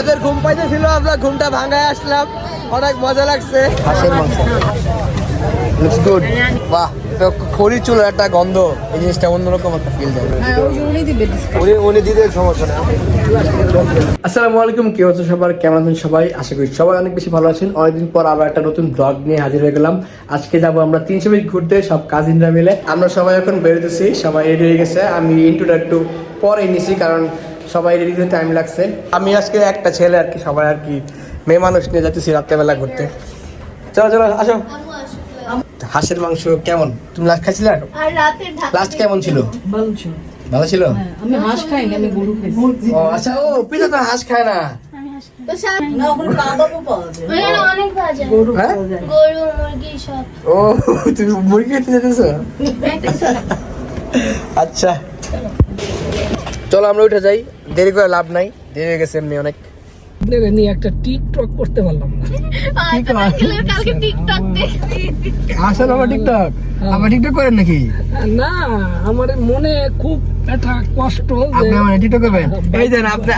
আমাদের ঘুম পাইতেছিল আমরা ঘুমটা ভাঙায় আসলাম। অনেক মজা লাগছে। হাঁসের মাংস। লুকস গুড বাহ তো খড়ি চুলের একটা গন্ধ। এই জিনিসটা অন্যরকম একটা ফিল দেয়। উনি উনি দিতে সমস্যা নেই। আসসালামু আলাইকুম কি হচ্ছে সবার? কেমন আছেন সবাই? আশা করি সবাই অনেক বেশি ভালো আছেন। অনেকদিন পর আবার একটা নতুন ব্লগ নিয়ে হাজির হয়ে গেলাম। আজকে যাব আমরা তিনশো মিনিট ঘুরতে সব কাজিনরা মিলে। আমরা সবাই এখন বেরোতেছি সবাই রেডি হয়ে গেছে। আমি ইন্টুটা একটু পরে নিছি কারণ সবাই রেডি হতে টাইম লাগছে। আমি আজকে একটা ছেলে আর কি সবাই আর কি মেয়ে মানুষ নিয়ে যাচ্ছি রাত্রেবেলা ঘুরতে। চলো চলো আসো। হাঁসের মাংস কেমন? তুমি লাস্ট খাইছিলে? আর রাতের ঢাকা লাস্ট কেমন ছিল? ভালো ছিল। ভালো ছিল? হ্যাঁ, আমি হাঁস খাইনি আমি গরু খাইছি। ও আচ্ছা ও পিতা তো হাঁস খায় না। না। হ্যাঁ? পাওয়া যায়। গরু মুরগি সব। ও তুমি মুরগি আচ্ছা। চলো আমরা উঠে যাই। দেরি করে লাভ নাই। দেরি হয়ে গেছে এমনি অনেক। একটা টিকটক করতে পারলাম না। কালকে টিকটক দেখছি আসলে আমার টিকটক? আমার টিকটক করেন নাকি? না আমার মনে খুব একটা কষ্ট আপনি আমার টিকটক করবেন? এই দেন আপনি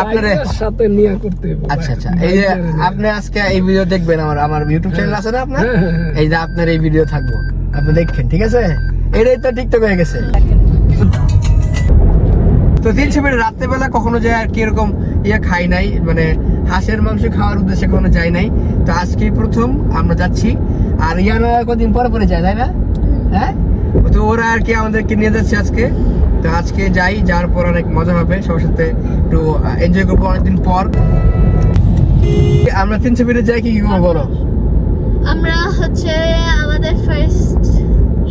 আপনার সাথে নিয়ে করতে আচ্ছা আচ্ছা। এই যে আপনি আজকে এই ভিডিও দেখবেন আমার আমার ইউটিউব চ্যানেল আছে না আপনার? হ্যাঁ, হ্যাঁ, হ্যাঁ। এই যে আপনার এই ভিডিও থাকব। আপনি দেখেন ঠিক আছে? এটাই তো টিকটক হয়ে গেছে। তো তিনশো মিনিট রাত্রেবেলা কখনো যায় আর কি এরকম ইয়ে খাই নাই মানে হাঁসের মাংস খাওয়ার উদ্দেশ্যে কখনো যাই নাই। তো আজকে প্রথম আমরা যাচ্ছি। আর ইয়ানা কদিন পরে পরে যায় তাই না? হ্যাঁ? তো ওরা আর কি আমাদেরকে নিয়ে যাচ্ছে আজকে। তো আজকে যাই যাওয়ার পর অনেক মজা হবে। সবার সাথে একটু এনজয় করব অনেকদিন পর। আমরা তিনশো মিনিট যাই কি কি বলো? আমরা হচ্ছে আমাদের ফার্স্ট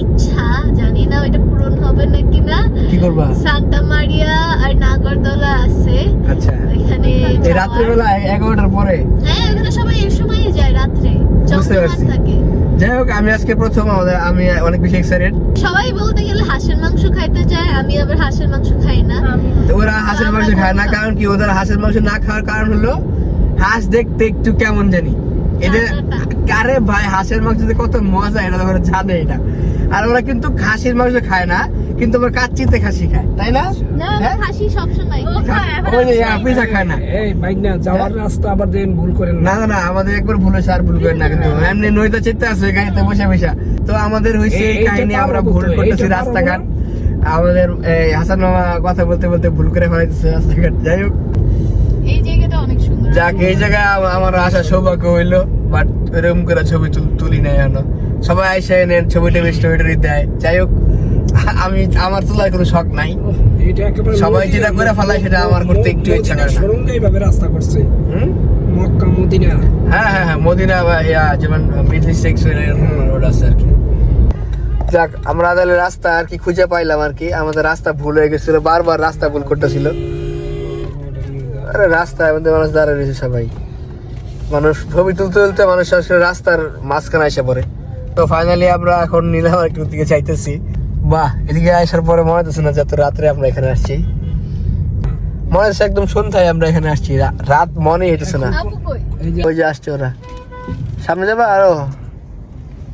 ইচ্ছা জানি না ওইটা পূরণ হবে নাকি না। কি করবা? সান্টা মারিয়া আর নাগরদোলা আছে। আচ্ছা। এখানে যাওয়ার- রাত্রেবেলা এগারোটার পরে? হ্যাঁ ওখানে সবাই এই সময়ই যায় রাত্রে। বুঝতে পারছি। যাই হোক আমি আজকে প্রথম আমাদের আমি অনেক বেশি এক্সাইটেড সবাই বলতে গেলে হাঁসের মাংস খাইতে যায় আমি আবার হাঁসের মাংস খাই না। তো ওরা হাঁসের মাংস খায় না। কারণ কি ওদের হাঁসের মাংস না খাওয়ার কারণ হলো হাঁস দেখতে একটু কেমন জানি। এদের কারে ভাই হাঁসের মাংস যে কত মজা এটা ওরা জানে এটা। আর ওরা কিন্তু খাসির মাংস খায় না কিন্তু ওরা কাচ্চিতে খাসি খায় তাই না? না হ্যাঁ? হাসি সবসময়। ওই যে পিঠা খায় না। এই বাইক না যাওয়ার রাস্তা আবার দেন ভুল করেন না। না আমাদের একবার ভুল হয়েছে আর ভুল করেন না কিন্তু। এমনি নইতে চিত্তে আছে গাড়িতে বসে বসে। তো আমাদের হয়েছে এই কাহিনী আমরা ভুল করতেছি রাস্তাঘাট। আমাদের এই, হাসান মামা কথা বলতে বলতে ভুল করে রাস্তাঘাট। যাই হোক। এই জায়গাটা অনেক সুন্দর। যাক এই জায়গায় আমার আসা সৌভাগ্য হইল বাট এরকম করে ছবি তুলি নাই এখনও। সবাই আইসা এনে ছবি টবি স্টোরি দেয়। যাই হোক আমি আমার তোলার কোনো শখ নাই। সবাই যেটা করে ফেলায় সেটা আমার করতে একটু ইচ্ছা করে না। এইভাবে রাস্তা করছে। হুম? Mecca Medina. হ্যাঁ হ্যাঁ হ্যাঁ মদিনা বা ইয়া যেমন মিডল সিক্স রোড আছে আর কি। যাক আমরা তাহলে রাস্তা আর কি খুঁজে পাইলাম আর কি। আমাদের রাস্তা ভুল হয়ে গেছিল বারবার রাস্তা ভুল করতেছিল। আরে রাস্তায় আমাদের মানুষ দাঁড়িয়ে রয়েছে সবাই। মানুষ ছবি তুলতে তুলতে মানুষ আসলে রাস্তার মাঝখানে এসে পড়ে। তো ফাইনালি আমরা এখন নিলাম আর কি দিকে চাইতেছি বাহ এদিকে আসার পরে মনে হচ্ছে না যত রাত্রে আমরা এখানে আসছি। মনে হচ্ছে একদম সন্ধ্যায় আমরা এখানে আসছি। রাত মনে হইতেছে না। ওই যে আসছে ওরা। সামনে যাবা আরও?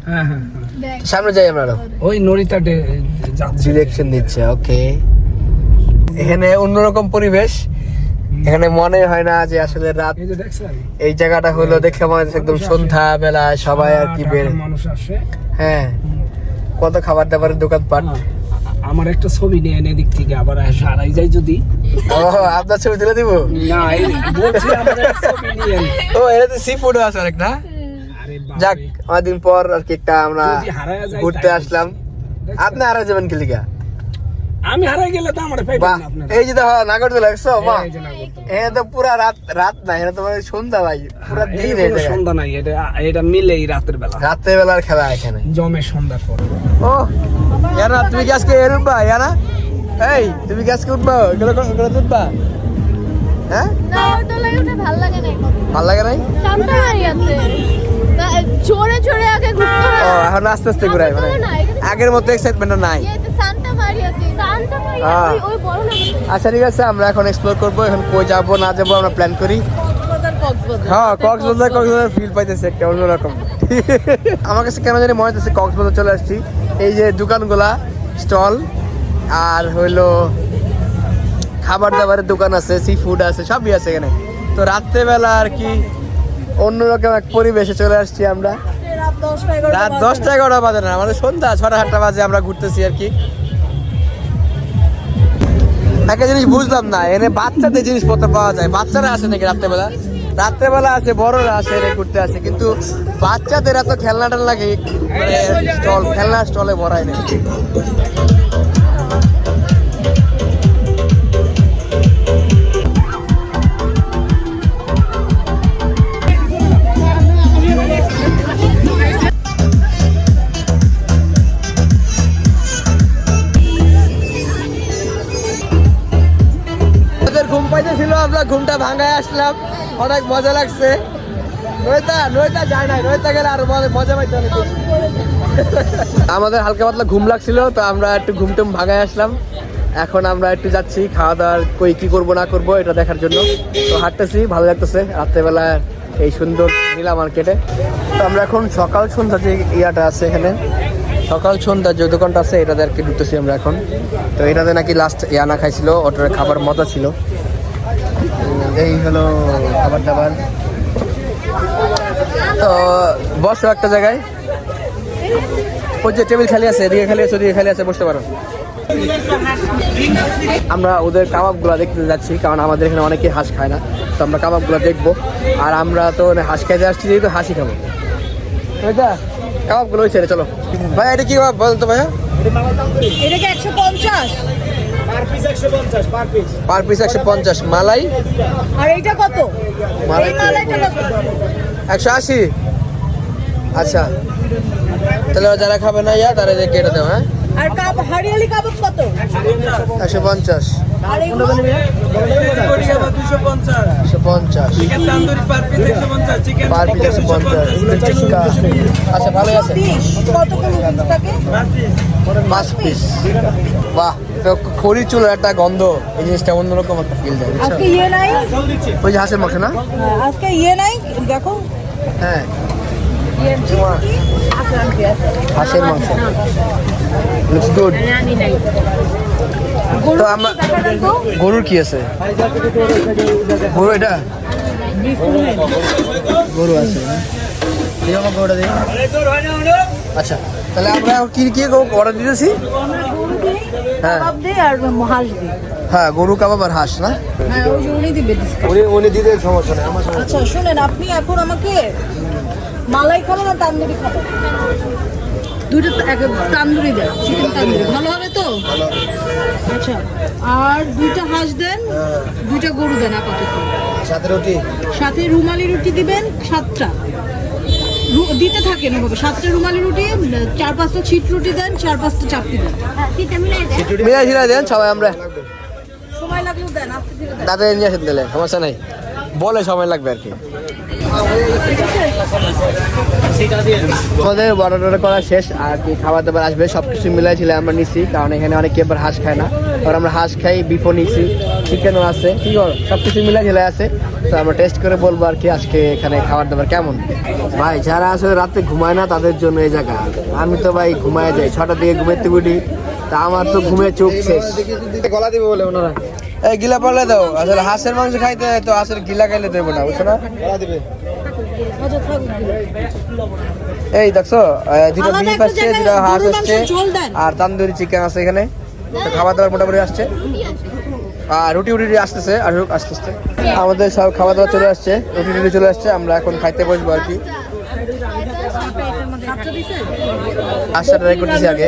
হ্যাঁ হ্যাঁ হ্যাঁ। সামনে যাই আমরা আরও। ওই যাচ্ছে। ডিরেকশন দিচ্ছে ওকে এখানে অন্যরকম পরিবেশ। এখানে মনে হয় না যে আসলে রাত এই জায়গাটা হলো দেখে মনে একদম সন্ধ্যা বেলা সবাই আর কি বের মানুষ আসে। হ্যাঁ। কত খাবার দাবারের দোকান পাট? হ্যাঁ, আমার একটা ছবি নিয়ে এনে দিক থেকে আবার হারাই যায় যদি। ও আপনার ছবি তুলে দিব? না বলছি আমার ছবি নিয়ে ও এটা তো সি ফুড আছে অনেক না? যাক অনেকদিন পর আর কি একটা আমরা ঘুরতে আসলাম। আপনি আরও যাবেন কি লিগা? আমি হারাই গেলে তো আমার বাহ এই যে দেখো নাগরদোলা দেখছ? মা এই যে না করতে হবে। এখানে তো পুরা রাত রাত না এখানে তো মানে সন্ধ্যা ভাই পুরা দিন কোনো এই জায়গায়। সন্ধ্যা নাই এটা এটা মিলেই রাতের বেলা। রাতের বেলার খেলা এখানে। জমে সন্ধ্যার পর। ও ইয়ানা তুমি কি আজকে এর উঠবা ইয়ানা? এই তুমি কি আজকে উঠবা? এগুলো এগুলো উঠবা হ্যাঁ? নাগরদোলায় উঠে ভালো লাগে না ভালো লাগে নাই? না, জোরে জোরে আগে ঘুরতে হয়। এখন আস্তে আস্তে ঘুরাই মানে আগের মতো এক্সাইটমেন্ট নাই। মারিয়াতে সান্টা মারিয়া হ্যাঁ। ওই- ওই বড় না আচ্ছা ঠিক আছে আমরা এখন এক্সপ্লোর করব এখন কই যাব না যাব আমরা প্ল্যান করি। হ্যাঁ কক্সবাজার কক্সবাজার ফিল পাইতেছে একটা অন্যরকম। আমার কাছে কেন জানি মনে হচ্ছে কক্সবাজার চলে আসছি। এই যে দোকানগুলা স্টল আর হইল খাবার দাবারের দোকান আছে সি ফুড আছে সবই আছে এখানে। তো রাত্রেবেলা আর কি অন্যরকম এক পরিবেশে চলে আসছি আমরা। রাত দশটা এগারোটা বাজে না আমাদের সন্ধ্যা ছটা সাতটা বাজে আমরা ঘুরতেছি আর কি। একটা জিনিস বুঝলাম না, এনে বাচ্চাদের জিনিসপত্র পাওয়া যায়। বাচ্চারা আসে নাকি রাত্রেবেলা? রাত্রেবেলা আসে, বড়রা আসে, এনে ঘুরতে আসে, কিন্তু বাচ্চাদের এত খেলনাটা লাগে মানে স্টল খেলনা স্টলে ভরায় নেই ঘুমটা আসলাম। অনেক মজা লাগছে। মজা- আমাদের হালকা পাতলা ঘুম লাগছিল, তো আমরা একটু ঘুম টুম ভাঙায় আসলাম। এখন আমরা একটু যাচ্ছি, খাওয়া দাওয়ার কই কি করব, না করব, এটা দেখার জন্য। তো হাঁটতেছি, ভালো লাগতেছে। রাত্রেবেলা এই সুন্দর নীলা মার্কেটে। তো আমরা এখন সকাল সন্ধ্যা যে ইয়াটা আছে এখানে, সকাল সন্ধ্যা যে দোকানটা আছে, এটাতে আর কি ঢুকতেছি আমরা এখন। তো এটাতে নাকি লাস্ট ইয়ানা খাইছিল, ওটার খাবার মজা ছিল। এই হলো খাবার দাবার তো বসো একটা জায়গায়। ওই যে টেবিল খালি আছে, এদিকে খালি আছে, ওদিকে খালি আছে, বসতে পারো। আমরা ওদের কাবাবগুলো দেখতে যাচ্ছি, কারণ আমাদের এখানে অনেকে হাঁস খায় না। তো আমরা কাবাবগুলো দেখব। আর আমরা তো হাঁস খাইতে আসছি, যেহেতু হাসি খাব। এটা কাবাবগুলো ওই ছেড়ে চলো। ভাই, এটা কি কাবাব বলেন তো ভাইয়া? একশো পঞ্চাশ? পার পিস একশো পঞ্চাশ মালাই? আর এইটা কত? একশো আশি। আচ্ছা। তাহলে যারা খাবে না ইয়া তারা কেটে দেবো হ্যাঁ? আর কাপ হারিয়ালি কাবাব কত? একশো পঞ্চাশ। আর এগুলো আচ্ছা ভালোই আছে। পাঁচ পিস বাহ খড়ি চুলোর একটা গন্ধ। এই জিনিসটা অন্যরকম একটা ফিল দেয় আজকে ইয়ে নাই? ওই যে হাঁসের মাংস না? হ্যাঁ, আজকে ইয়ে নাই? দেখো। হ্যাঁ। আছে হাঁসের মাংস। লুকস গুড তো আমরা- গরুর কি আছে? গরু এটা? গরু আছে। আচ্ছা তাহলে আমরা কি কি অর্ডার দিতেছি? হ্যাঁ। হ্যাঁ গরু কাবাব আর হাঁস না? হ্যাঁ উনি উনি উনি দিতে সমস্যা নেই আচ্ছা শুনেন আপনি এখন আমাকে মালাই খাবেন আর তান্দুরি খাবেন? তান্দুরি দেন চিকেন তান্দুরি। ভালো হবে তো? আচ্ছা আর দুইটা হাঁস দেন দুইটা গরু দেন আপাতত। সাথে রুটি? সাথে রুমালি রুটি দিবেন সাতটা। দিতে থাকেন ওভাবে। সাতটা রুমালি রুটি চার পাঁচটা ছিট রুটি দেন চার পাঁচটা চাপটি দেন। মিলাই দেন। সবাই আমরা। সময় লাগলেও দেন আস্তে ধীরে দাদা নিয়ে আসেন দিলে সমস্যা নাই। বলে সময় লাগবে আর কি। আমাদের অর্ডার টর্ডার করা শেষ আর কি খাবার দাবার আসবে সব কিছু মিলাই ছিল আমরা নিছি কারণ এখানে অনেকে এবার হাঁস খায় না। আর আমরা হাঁস খাই বিফও নিছি চিকেনও আছে কি আছে সব কিছু মিলাই ঝিলাই আছে। তো আমরা টেস্ট করে বলব আর কি আজকে এখানে খাবার দাবার কেমন। ভাই যারা আসলে রাতে ঘুমায় না তাদের জন্য এই জায়গা। আমি তো ভাই ঘুমায় যাই ছটার দিকে ঘুমাইতে উঠি তা আমার তো ঘুমে চোখ শেষ। গলা দিবে বলে ওনারা। এই গিলা পারলে দাও। আসলে হাঁসের মাংস খাইতে তো হাঁসের গিলা খাইলে দেবো না বুঝছ না? এই দেখছ দুটো বিফ আসছে দুটো হাঁস আসছে আর তান্দুরি চিকেন আছে এখানে। খাবার দাবার মোটামুটি আসছে। আর রুটি উটি আসতেছে আর আস্তে আস্তে। আমাদের সব খাওয়া দাওয়া চলে আসছে রুটি টুটি চলে আসছে আমরা এখন খাইতে বসবো আর কি। হাঁসটা ট্রাই করতেছি আগে।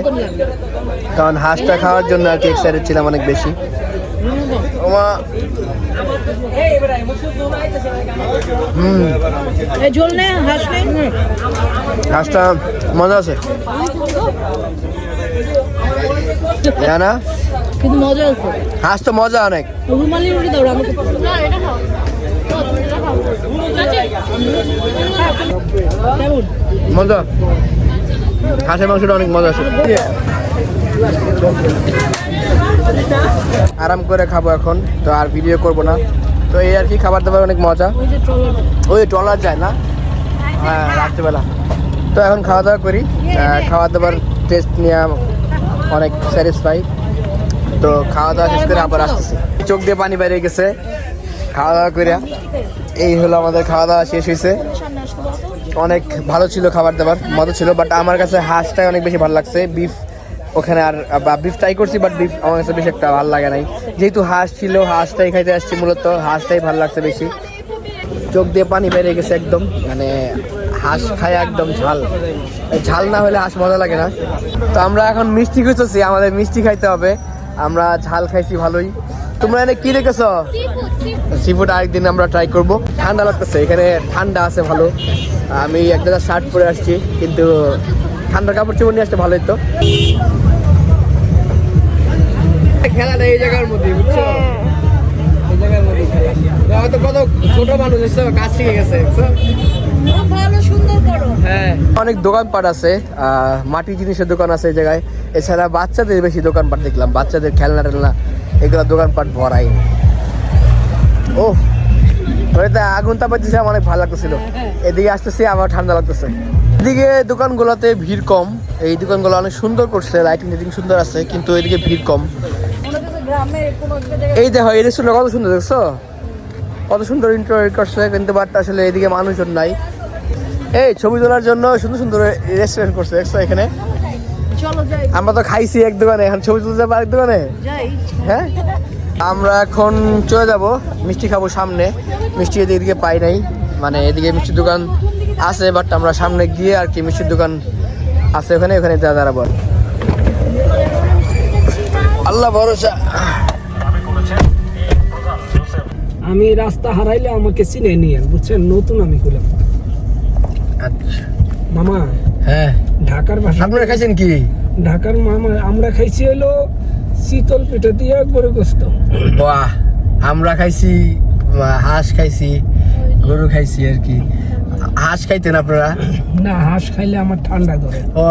কারণ হাঁসটা খাওয়ার জন্য আর কি এক্সাইটেড ছিলাম অনেক বেশি। এই ঝোল নেই হাঁস নেই হাঁসটা মজা আছে। না কিন্তু মজা আছে। হাঁস তো মজা অনেক। রুমালি রুটি দাও আমাকে কেমন? মজা। হাঁসের মাংসটা অনেক মজা আছে। আরাম করে খাব এখন তো আর ভিডিও করব না। তো এই আর কি খাবার দাবার অনেক মজা। ওই ট্রলার। যায় না? হ্যাঁ রাত্রেবেলা। তো এখন খাওয়া দাওয়া করি। খাওয়া দাওয়ার টেস্ট নিয়ে অনেক স্যাটিসফাই তো খাওয়া দাওয়া শেষ করে আবার আসতেছি। চোখ দিয়ে পানি বেরিয়ে গেছে। খাওয়া দাওয়া করে এই হলো আমাদের খাওয়া দাওয়া শেষ হয়েছে অনেক ভালো ছিল খাবার দাবার মজা ছিল বাট আমার কাছে হাঁসটাই অনেক বেশি ভালো লাগছে। বিফ ওখানে আর বিফ ট্রাই করছি বাট বিফ আমার কাছে বেশি একটা ভালো লাগে নাই। যেহেতু হাঁস ছিল, হাঁসটাই খাইতে আসছি মূলত, হাঁসটাই ভালো লাগছে বেশি। চোখ দিয়ে পানি বেড়ে গেছে একদম মানে হাঁস খায় একদম ঝাল। ঝাল না হলে হাঁস মজা লাগে না। তো আমরা এখন মিষ্টি খুঁজতেছি, আমাদের মিষ্টি খাইতে হবে। আমরা ঝাল খাইছি ভালোই। তোমরা এনে কি রেখেছ সি ফুড আরেকদিন আমরা ট্রাই করব। ঠান্ডা লাগতেছে, এখানে ঠান্ডা আছে ভালো। আমি একটা শার্ট পরে আসছি, কিন্তু ঠান্ডার কাপড় চোপড় নিয়ে আসতে ভালোই তো খেলাটা এই জায়গার মধ্যে বুঝছ? এই জায়গার মধ্যে হয়তো কত ছোট মানুষ এসে কাজ শিখে গেছে ভালো সুন্দর হ্যাঁ। অনেক দোকানপাট আছে আহ, মাটি জিনিসের দোকান আছে এই জায়গায়। এছাড়া বাচ্চাদের বেশি দোকানপাট দেখলাম বাচ্চাদের খেলনা টেলনা এগুলো দোকানপাট ভরাই। ও ওইটা আগুন তাপাচ্ছি আমার অনেক ভালো লাগতেছিল। এদিকে আসতেছি আমার ঠান্ডা লাগতেছে। এদিকে দোকানগুলোতে ভিড় কম। এই দোকানগুলো অনেক সুন্দর করছে লাইটিং লাইটিং সুন্দর আছে কিন্তু এদিকে ভিড় কম। এই দেখো এই রেস্টুরেন্ট কত সুন্দর দেখছ? কত সুন্দর ইন্টারভিউ করছে কিন্তু বাট আসলে এদিকে মানুষজন নাই। এই ছবি তোলার জন্য সুন্দর সুন্দর রেস্টুরেন্ট করছে দেখছ এখানে? আমরা তো খাইছি এক দোকানে এখন ছবি তুলতে যাব এক দোকানে? হ্যাঁ? আমরা এখন চলে যাব মিষ্টি খাব সামনে। মিষ্টি এদিকে পাই নাই মানে এদিকে মিষ্টির দোকান আছে বাট আমরা সামনে গিয়ে আর কি মিষ্টির দোকান আছে ওখানে ওখানে দাঁড়াবো আল্লাহ ভরসা। আমি রাস্তা হারাইলে আমাকে চিনে নিয়ে বুঝছেন? নতুন আমি খুলে আচ্ছা। মামা হ্যাঁ। ঢাকার ভাষা আপনারা খাইছেন কি? ঢাকার মামা আমরা খাইছি হলো শীতল পিঠা দিয়ে গরু গোস্ত। বাহ আমরা খাইছি হাঁস খাইছি গরু খাইছি আর কি। হাঁস খাইতেন আপনারা? না হাঁস খাইলে আমার ঠান্ডা ধরে। ও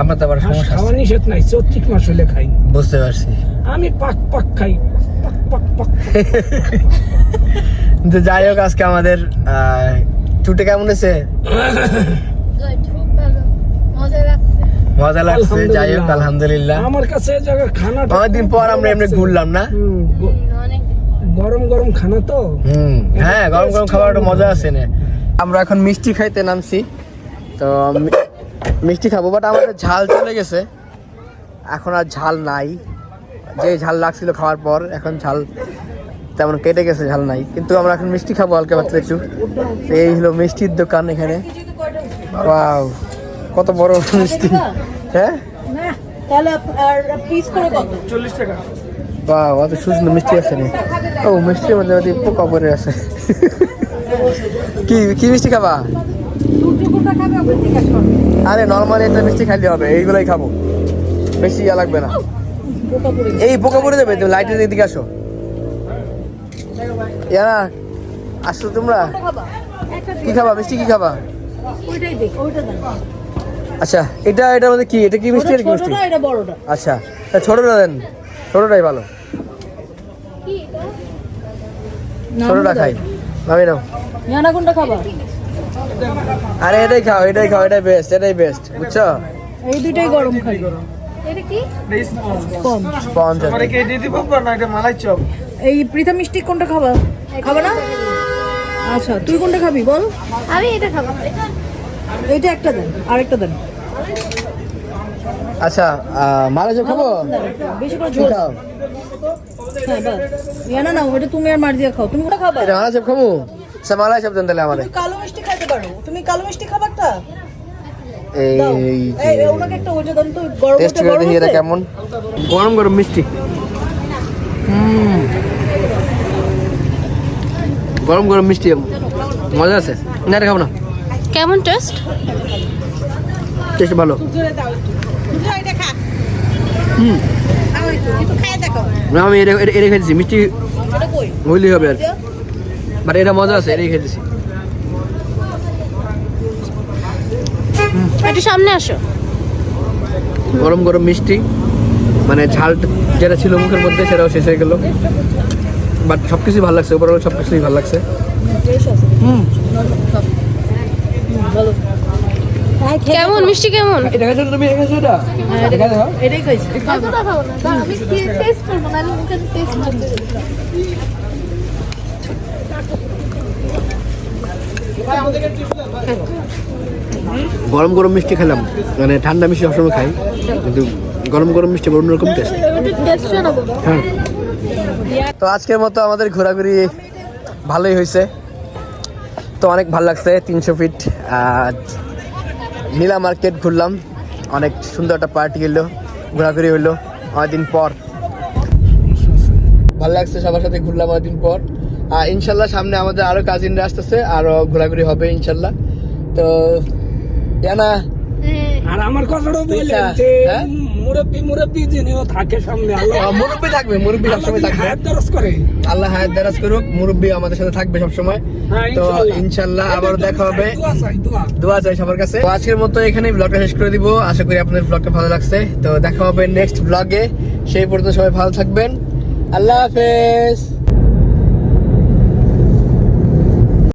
আমার তো আবার সমস্যা খাওয়া নিষেধ নাই চৈত্রিক মাস হলে খাই। বুঝতে পারছি। আমি পাক পাক খাই পাক পাক পাক কিন্তু যাই হোক আজকে আমাদের আহ, কেমন হয়েছে? মজা লাগছে যাই হোক আলহামদুলিল্লাহ। আমার কাছে খানা অনেকদিন পর আমরা এমনি ঘুরলাম না? গরম গরম খানা তো। হুম হ্যাঁ গরম গরম খাবার একটা মজা আছে না? আমরা এখন মিষ্টি খাইতে নামছি। তো মিষ্টি খাব বাট আমাদের ঝাল চলে গেছে। এখন আর ঝাল নাই। যে ঝাল লাগছিল খাওয়ার পর, এখন ঝাল তেমন কেটে গেছে, ঝাল নাই। কিন্তু আমরা এখন মিষ্টি খাব হালকা পাতলা একটু। এই হলো মিষ্টির দোকান এখানে। ওয়াও কত বড় মিষ্টি। হ্যাঁ? বাহ অত সুন্দর মিষ্টি আছে ও, মিষ্টির মধ্যে পোকা পরে আছে। কি কি মিষ্টি খাবা? আরে নর্মালি একটা মিষ্টি খাইলে হবে, এইগুলাই খাব। বেশি ইয়া লাগবে না। এই পোকা পড়ে যাবে, তুমি লাইটের দিকে আসো। ইয়ানা আসো তোমরা? কি খাবা? মিষ্টি কি খাবা? আচ্ছা এটা এটা মধ্যে কি? এটা কি মিষ্টি আর কি মিষ্টি? আচ্ছা ছোটটা দেন। ছোটটাই ভালো। ছোটটা খাই। আমি নাও। ইয়ানা কোনটা খাবা? আরে এটাই খাও এটাই খাও এটাই বেস্ট এটাই বেস্ট বুঝছ? এই দুইটাই গরম খাই। এটা কি? কম স্পঞ্জ। দিয়ে দিব না এটা মালাই চপ। এই প্রীতা মিষ্টি কোনটা খাবা? খাবে না? আচ্ছা তুই কোনটা খাবি বল? আমি এটা খাব। এইটা একটা দেন আরেকটা দেন। আচ্ছা মারা যাও খাব? বেশি করে ঝোল খাও? হ্যাঁ বাস ইয়ানা না ওটা তুমি আর মার্জিয়া খাও। তুমি কোনটা খাবা। মারা খাব দেন তাহলে আমারে। কালো মিষ্টি খাইতে পারো। তুমি কালো মিষ্টি খাবা একটা এই দাও। এই এই এই, ওনাকে একটা ওইটা দেন তো গরম টেস্ট করে গরম দেখি এটা কেমন। গরম গরম মিষ্টি। হুম। গরম গরম মিষ্টি মজা আছে। না খাব না। কেমন টেস্ট? টেস্ট ভালো। বুঝলা, এটা খা। হুম। না আমি এটা এটা- খেয়েছি মিষ্টি? হইলেই হবে আর বাট এটা মজা আছে এটাই খেয়েছি একটু সামনে আসো। গরম গরম মিষ্টি মানে ঝাল যেটা ছিল মুখের মধ্যে সেটাও শেষ হয়ে গেল। বাট সব কিছুই ভালো লাগছে ওভারঅল সব কিছুই ভালো লাগছে। হুম। ভালো। হ্যাঁ, কেমন? মিষ্টি কেমন? এটা খাইছো তুমি এটা খাইছো এটা। হ্যাঁ, এটা খাও। এটাই খাইছি কতটা খাব না। আমি টেস্ট করব না মুখে টেস্ট করব। গরম গরম মিষ্টি খেলাম। মানে ঠান্ডা মিষ্টি সবসময় খাই কিন্তু গরম গরম মিষ্টি অন্যরকম টেস্ট টেস্ট হ্যাঁ তো। আজকের মতো আমাদের ঘোরাঘুরি ভালোই হয়েছে। তো অনেক ভালো লাগছে তিনশো ফিট আর নীলা মার্কেট ঘুরলাম। অনেক সুন্দর একটা পার্টি হলো ঘোরাঘুরি হলো অনেকদিন পর। ভালো লাগছে সবার সাথে ঘুরলাম অনেকদিন পর। আর ইনশাল্লাহ সামনে আমাদের আরও কাজিনরা আসতেছে আরও ঘোরাঘুরি হবে ইনশাল্লাহ। তো জানা আর আমার কথাটাও বললেন যে হ্যাঁ? মুরব্বী মুরব্বী যিনিও থাকে সামনে আল্লাহ মুরব্বী থাকবে মুরব্বী সবসময় থাকবে। হায়াত দরজ করে। আল্লাহ হায়াত দারাজ করুক মুরব্বী আমাদের সাথে থাকবে সবসময়। হ্যাঁ, তো ইনশাআল্লাহ। আবার দেখা হবে। দোয়া চাই সবার কাছে। তো আজকের মতো এখানে ব্লগটা শেষ করে দিব। আশা করি আপনাদের ব্লগটা ভালো লাগছে। তো দেখা হবে নেক্সট ব্লগে সেই পর্যন্ত সবাই ভালো থাকবেন। আল্লাহ হাফেজ।